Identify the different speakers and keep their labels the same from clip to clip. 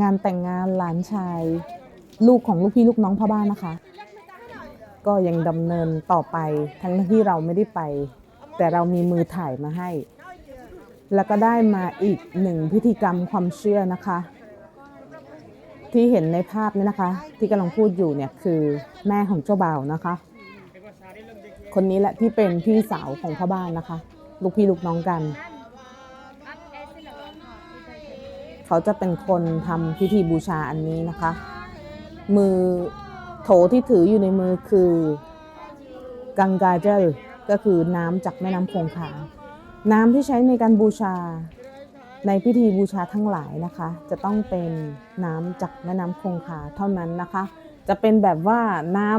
Speaker 1: งานแต่งงานหลานชาย ลูกของลูกพี่ลูกน้องพ่อบ้านนะคะ ก็ยังดำเนินต่อไปทั้งที่เราไม่ได้ไป แต่เรามีมือถ่ายมาให้ แล้วก็ได้มาอีกหนึ่งพิธีกรรมความเชื่อนะคะ ที่เห็นในภาพนี้นะคะ ที่กำลังพูดอยู่เนี่ยคือแม่ของเจ้าบ่าวนะคะ คนนี้แหละที่เป็นพี่สาวของพ่อบ้านนะคะ ลูกพี่ลูกน้องกัน เขาจะเป็นคนทำพิธีบูชาอันนี้นะคะ มือโถที่ถืออยู่ในมือคือกังกาเจลก็คือน้ำจากแม่น้ำคงคา น้ำที่ใช้ในการบูชาในพิธีบูชาทั้งหลายนะคะ จะต้องเป็นน้ำจากแม่น้ำคงคาเท่านั้นนะคะ จะเป็นแบบว่าน้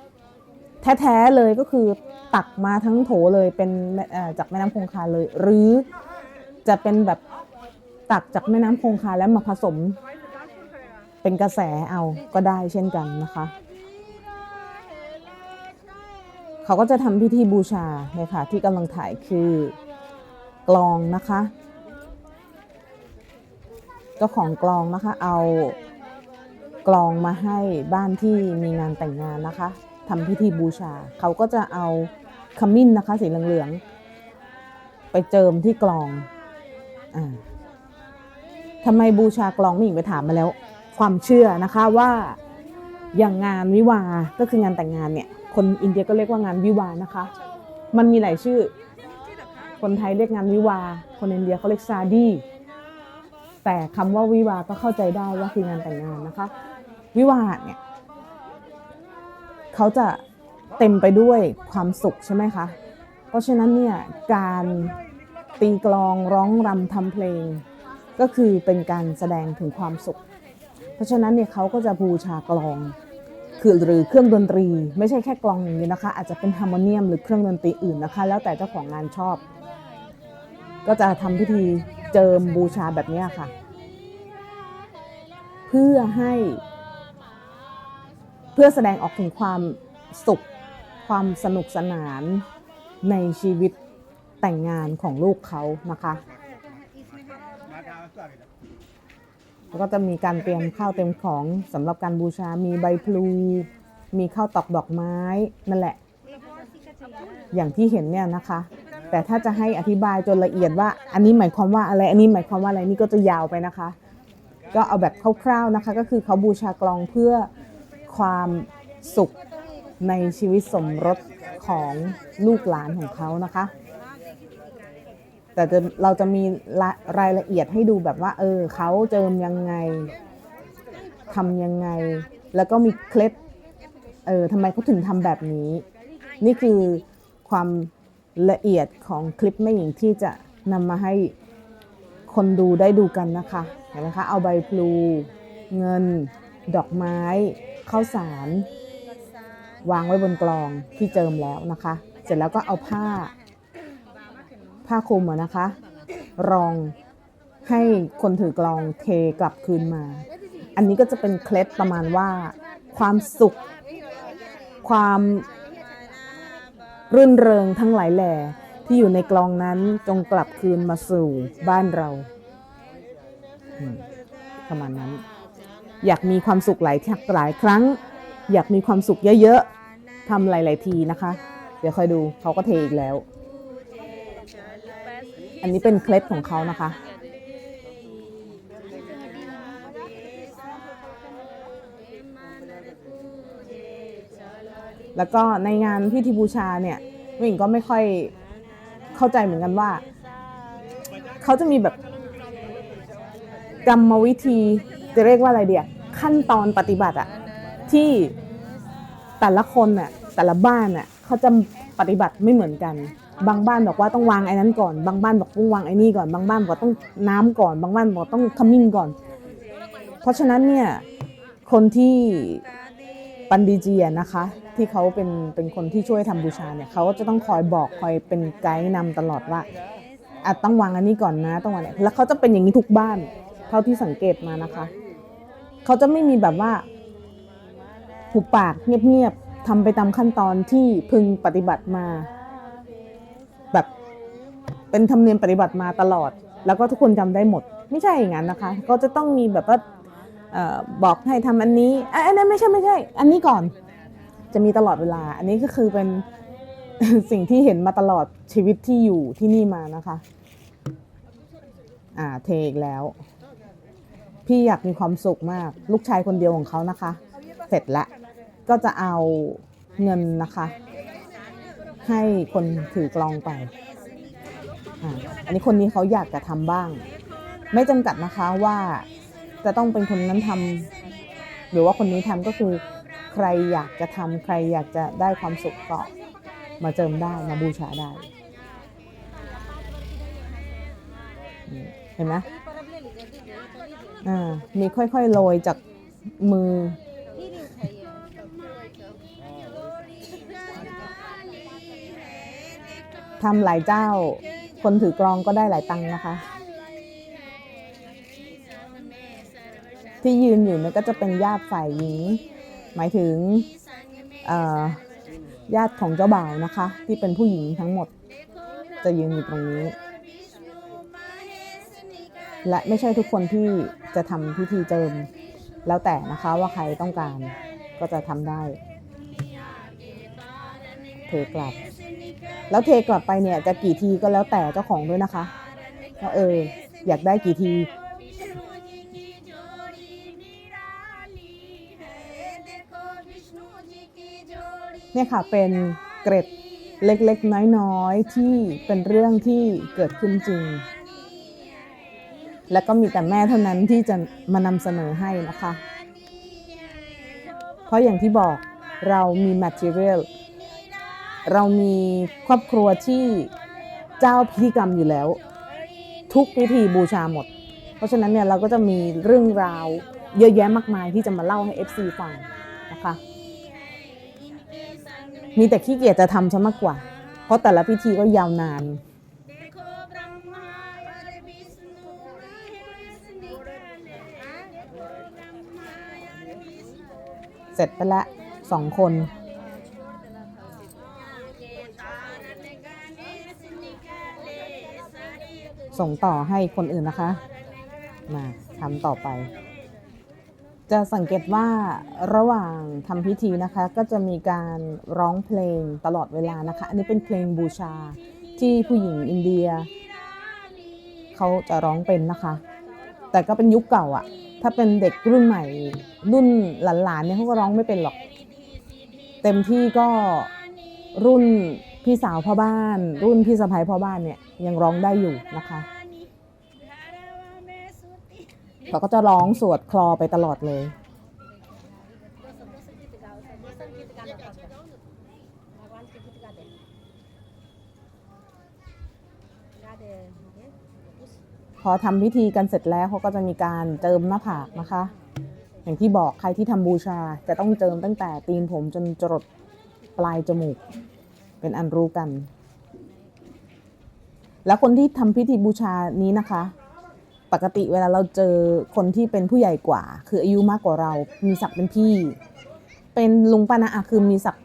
Speaker 1: ำแท้ๆเลยก็คือตักมาทั้งโถเลยเป็นจากแม่น้ำคงคาเลย หรือจะเป็นแบบ ตักจากแม่น้ำคงคาแล้วมาผสม เป็นกระแสเอาก็ได้เช่นกันนะคะ เขาก็จะทำพิธีบูชาเนี่ยค่ะ ที่กำลังถ่ายคือกลองนะคะเจ้าของกลองนะคะ เอากลองมาให้บ้านที่มีงานแต่งงานนะคะทำพิธีบูชา เขาก็จะเอาขมิ้นนะคะ สีเหลืองๆไปเจิมที่กลองอ่า ทำไมบูชากลองม่หญิงไปถามมาแล้ว ความเชื่อนะคะว่าอย่างงานวิวาก็คืองานแต่งงานเนี่ย คนอินเดียก็เรียกว่างานวิวานะคะ มันมีหลายชื่อ คนไทยเรียกงานวิวา คนอินเดียเขาเรียกซาดีแต่คำว่าวิวาก็เข้าใจได้ว่าคืองานแต่งงานนะคะ วิวาเนี่ยเขาจะเต็มไปด้วยความสุขใช่ไหมคะเพราะฉะนั้นเนี่ยการตีกลองร้องรำทำเพลง ก็คือเป็นการแสดงถึงความสุข เพราะฉะนั้นเนี่ยเขาก็จะบูชากลอง คือหรือเครื่องดนตรี ไม่ใช่แค่กลองอย่างเดียวนะคะ อาจจะเป็นฮาร์โมเนียมหรือเครื่องดนตรีอื่นนะคะ แล้วแต่เจ้าของงานชอบ ก็จะทำพิธีเจิมบูชาแบบนี้ค่ะ เพื่อให้ เพื่อแสดงออกถึงความสุขความสนุกสนานในชีวิตแต่งงานของลูกเขานะคะ แล้วก็จะมีการเตรียมข้าวเตรียมของสำหรับการบูชา มีใบพลู มีข้าวตอกดอกไม้นั่นแหละ อย่างที่เห็นเนี่ยนะคะ แต่ถ้าจะให้อธิบายจนละเอียดว่า อันนี้หมายความว่าอะไร อันนี้หมายความว่าอะไรนี่ก็จะยาวไปนะคะ ก็เอาแบบคร่าวๆนะคะ ก็คือเขาบูชากลองเพื่อความสุขในชีวิตสมรสของลูกหลานของเขานะคะ แต่จะเราจะมีรายรายละเอียดให้ดูแบบว่า เออเขาเจิมยังไงทำยังไง แล้วก็มีเคล็ดเออทำไมเขาถึงทำแบบนี้ นี่คือความละเอียดของคลิปแม่หญิงที่จะนำมาให้คนดูได้ดูกันนะคะเห็นไหมคะเอาใบพลูเงิน ดอกไม้ข้าวสาร วางไว้บนกลองที่เจิมแล้วนะคะ เสร็จแล้วก็เอาผ้า ผ้าคลุมอะนะคะ รองให้คนถือกลองเทกลับคืนมา อันนี้ก็จะเป็นเคล็ดประมาณว่า ความสุข ความรื่นเริงทั้งหลายแหล่ที่อยู่ในกลองนั้นจงกลับคืนมาสู่บ้านเราประมาณนั้น อยากมีความสุขหลายทักหลายครั้ง อยากมีความสุขเยอะๆทำหลาย ๆ ทีนะคะ เดี๋ยวคอยดูเขาก็เทอีกแล้ว อันนี้เป็นเคล็ดของเขานะคะ แล้วก็ในงานพิธีบูชาเนี่ยผู้หญิงก็ไม่ค่อยเข้าใจเหมือนกันว่า เขาจะมีแบบกรรมวิธีจะเรียกว่าอะไรเดียขั้นตอนปฏิบัติอะที่แต่ละคนน่ะแต่ละบ้านน่ะเขาจะปฏิบัติไม่เหมือนกัน บางบ้านบอกว่าต้องวางไอ้นั้นก่อน บางบ้านบอกต้องวางไอ้นี่ก่อน บางบ้านบอกต้องน้ำก่อน บางบ้านบอกต้องขมิ้นก่อน เพราะฉะนั้นเนี่ยคนที่ปันดีเจียนะคะ ที่เขาเป็นเป็นคนที่ช่วยทำบูชาเนี่ยเขาก็จะต้องคอยบอกคอยเป็นไกด์นำตลอดว่าอะต้องวางอันนี้ก่อนนะต้องวางเนี่ยแล้วเขาจะเป็นอย่างนี้ทุกบ้าน เท่าที่สังเกตมานะคะเขาจะไม่มีแบบว่าหุบปากเงียบๆทำไปตามขั้นตอนที่พึงปฏิบัติมา เป็นธรรมเนียมปฏิบัติมาตลอด แล้วก็ทุกคนจำได้หมด ไม่ใช่อย่างนั้นนะคะ ก็จะต้องมีแบบว่าบอกให้ทำอันนี้อันนั้นไม่ใช่ไม่ใช่ อันนี้ก่อนจะมีตลอดเวลา อันนี้ก็คือเป็นสิ่งที่เห็นมาตลอดชีวิตที่อยู่ที่นี่มานะคะ อ่าเทอีกแล้ว พี่อยากมีความสุขมาก ลูกชายคนเดียวของเขานะคะ เสร็จแล้วก็จะเอาเงินนะคะ ให้คนถือกลองไป อันนี้คนนี้เขาอยากจะทำบ้าง ไม่จำกัดนะคะว่าจะต้องเป็นคนนั้นทำหรือว่าคนนี้ทำก็คือ ใครอยากจะทำใครอยากจะได้ความสุขก็มาเจิมได้มาบูชาได้เห็นไหมอ่ามีค่อยๆโรยจากมือทำหลายเจ้า คนถือกลองก็ได้หลายตังค์นะคะ ที่ยืนอยู่นี่ก็จะเป็นญาติฝ่ายหญิง หมายถึงญาติของเจ้าบ่าวนะคะ ที่เป็นผู้หญิงทั้งหมดจะยืนอยู่ตรงนี้ และไม่ใช่ทุกคนที่จะทำพิธีเจิม แล้วแต่นะคะว่าใครต้องการก็จะทำได้เทกลับ แล้วเทกลับไปเนี่ยจะกี่ทีก็แล้วแต่เจ้าของด้วยนะคะว่าเอออยากได้กี่ทีเนี่ยค่ะเป็นเกร็ดเล็กๆ น้อยๆ ที่เป็นเรื่องที่เกิดขึ้นจริง และก็มีแต่แม่เท่านั้นที่จะมานำเสนอให้นะคะ เพราะอย่างที่บอกเรามี material เรามีครอบครัวที่เจ้าพิธีกรรมอยู่แล้ว ทุกพิธีบูชาหมด เพราะฉะนั้นเนี่ยเราก็จะมีเรื่องราวเยอะแยะมากมายที่จะมาเล่าให้ FC ฟังนะคะ มีแต่ขี้เกียจจะทำซะมากกว่า เพราะแต่ละพิธีก็ยาวนาน เสร็จไปละสองคน ส่งต่อให้คนอื่นนะคะ มาทำต่อไป จะสังเกตว่าระหว่างทำพิธีนะคะ ก็จะมีการร้องเพลงตลอดเวลานะคะ อันนี้เป็นเพลงบูชาที่ผู้หญิงอินเดีย เขาจะร้องเป็นนะคะ แต่ก็เป็นยุคเก่าอะถ้าเป็นเด็กรุ่นใหม่รุ่นหลานๆเนี่ยเขาก็ร้องไม่เป็นหรอก เต็มที่ก็รุ่น พี่สาวพ่อบ้าน รุ่นพี่สะใภ้พ่อบ้านเนี่ยยังร้องได้อยู่นะคะ เขาก็จะร้องสวดคลอไปตลอดเลย พอทำพิธีกันเสร็จแล้วเขาก็จะมีการเจิมหน้าผากนะคะ อย่างที่บอกใครที่ทำบูชาจะต้องเจิมตั้งแต่ตีนผมจนจรดปลายจมูก เป็นอันรู้กัน แล้วคนที่ทำพิธีบูชานี้นะคะ ปกติเวลาเราเจอคนที่เป็นผู้ใหญ่กว่า คืออายุมากกว่าเรา มีศักดิ์เป็นพี่ เป็นลุงป้านะอะคือมีศักดิ์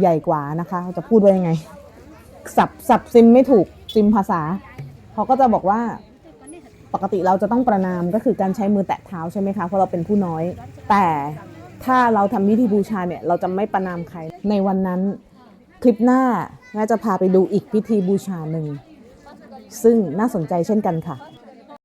Speaker 1: ใหญ่กว่านะคะ จะพูดว่ายังไง สับสับซิมไม่ถูกซิมภาษาเขาก็จะบอกว่าปกติเราจะต้องประนามก็คือการใช้มือแตะเท้าใช่ไหมคะเพราะเราเป็นผู้น้อย แต่ ถ้าเราทำพิธีบูชาเนี่ยเราจะไม่ประนามใคร ในวันนั้นคลิปหน้าน่าจะพาไปดูอีกพิธีบูชาหนึ่ง ซึ่งน่าสนใจเช่นกันค่ะ